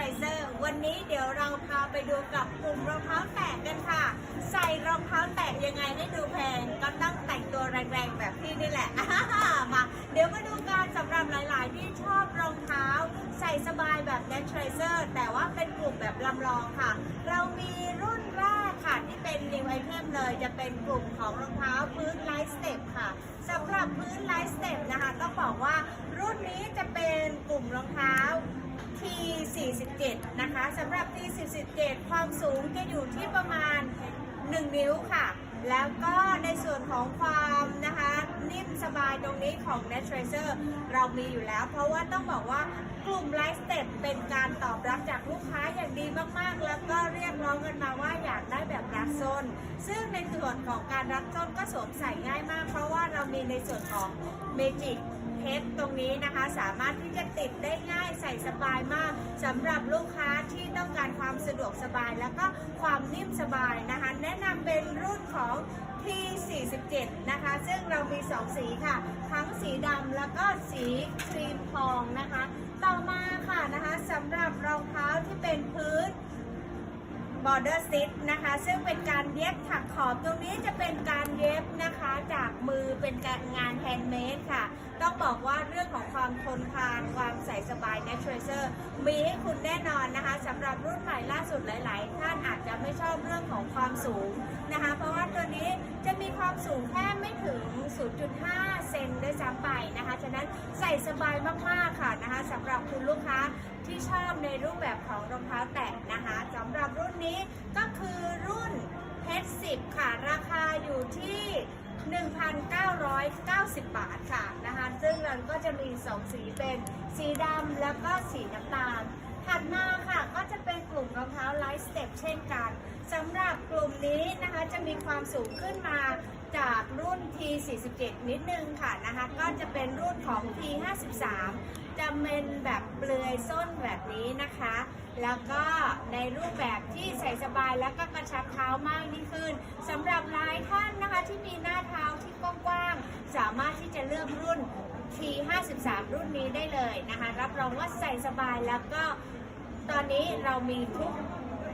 Naturalizer วันนี้เดี๋ยวเราพาไปดูกับกลุ่มรองเท้าแตะกันค่ะ ใส่รองเท้าแตะยังไงให้ดูแพงก็ต้องแต่งตัวแรงๆแบบพี่นี่แหละมา เดี๋ยวมาดูกันสำหรับหลายๆ ที่ชอบรองเท้า ใส่สบายแบบ Naturalizer แต่ว่าเป็นกลุ่มแบบลำลองค่ะ เรามีรุ่นแรกค่ะที่เป็น new item เลยจะเป็นกลุ่มของรองเท้าพื้น Light Step ค่ะสำหรับพื้น Light Step นะคะต้องบอกว่ารุ่นนี้จะเป็นกลุ่มรองเท้า T47 นะคะสำหรับ T47 ความสูงจะอยู่ที่ประมาณ 1 นิ้วค่ะ แล้วก็ในส่วนของความนะคะนิ่มสบายตรงนี้ของ n a t u r a l e r เรามีอยู่แล้ว เพราะว่าต้องบอกว่ากลุ่ม Light Step เป็นการตอบรับจากลูกค้าอย่างดีมากๆ แล้วก็เรียกร้องกันมาว่าอยากได้แบบรัดส้น ซึ่งในส่วนของการรัดส้นก็สวมใส่ง่ายมาก เพราะว่าเรามีในส่วนของ Magic เพชรตรงนี้นะคะ สามารถที่จะติดได้ง่ายใส่สบายมากสำหรับลูกค้าที่ต้องการความสะดวกสบาย แล้วก็ความนิ่มสบายนะคะ แนะนำเป็นรุ่นของ T47 นะคะ ซึ่งเรามี 2 สีค่ะ ทั้งสีดำแล้วก็สีครีมทองนะคะ ต่อมาค่ะนะคะสำหรับรองเท้าที่เป็นพื้น border stitch นะคะ ซึ่งเป็นการเย็บถักขอบตรงนี้จะเป็นการเย็บนะคะ จากมือเป็นการงานแฮนด์เมดค่ะ ต้องบอกว่าเรื่องของความทนทานความใส่สบาย Naturalizer มีให้คุณแน่นอนนะคะสำหรับรุ่นใหม่ล่าสุดหลาย ๆ ท่านอาจจะไม่ชอบเรื่องของความสูงนะคะ เพราะว่าตัวนี้จะมีความสูงแค่ไม่ถึง 0.5 เซนด้วยซ้ำไปนะคะฉะนั้นใส่สบายมาก ๆ ค่ะนะคะสำหรับคุณลูกค้าที่ชอบในรูปแบบของรองเท้าแตะนะคะสำหรับรุ่นนี้ก็คือรุ่นเพชร10 ค่ะ ราคาอยู่ที่ 1,990 บาทค่ะนะคะ ซึ่งเราก็จะมี2สีเป็นสีดำแล้วก็สีน้ำตาลถัดมาค่ะก็จะเป็นกลุ่มรองเท้าไลท์สเต็ปเช่นกันสำหรับกลุ่มนี้นะคะจะมีความสูงขึ้นมาจากรุ่น T47 นิดนึงค่ะนะคะก็จะเป็นรุ่นของ T53 จะเป็นแบบเปลือยส้นแบบนี้นะคะ แล้วก็ในรูปแบบที่ใส่สบายแล้วก็กระชับเท้ามากยิ่งขึ้นสำหรับหลายท่านนะคะที่มีหน้าเท้าที่กว้างๆสามารถที่จะเลือกรุ่น T53 รุ่นนี้ได้เลยนะคะ รับรองว่าใส่สบายแล้วก็ตอนนี้เรามีทุก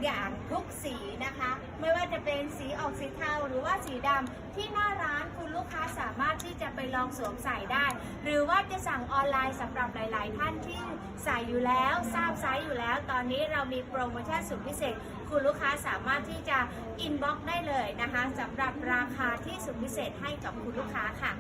อย่างทุกสีนะคะ ไม่ว่าจะเป็นสีออกสีเทาหรือว่าสีดำที่หน้าร้านคุณลูกค้าสามารถที่จะไปลองสวมใส่ได้ หรือว่าจะสั่งออนไลน์สำหรับหลาย ๆ ท่านที่ใส่อยู่แล้วทราบไซส์อยู่แล้ว ตอนนี้เรามีโปรโมชั่นสุดพิเศษ คุณลูกค้าสามารถที่จะอินบ็อกซ์ได้เลยนะคะสำหรับราคาที่สุดพิเศษให้กับคุณลูกค้าค่ะ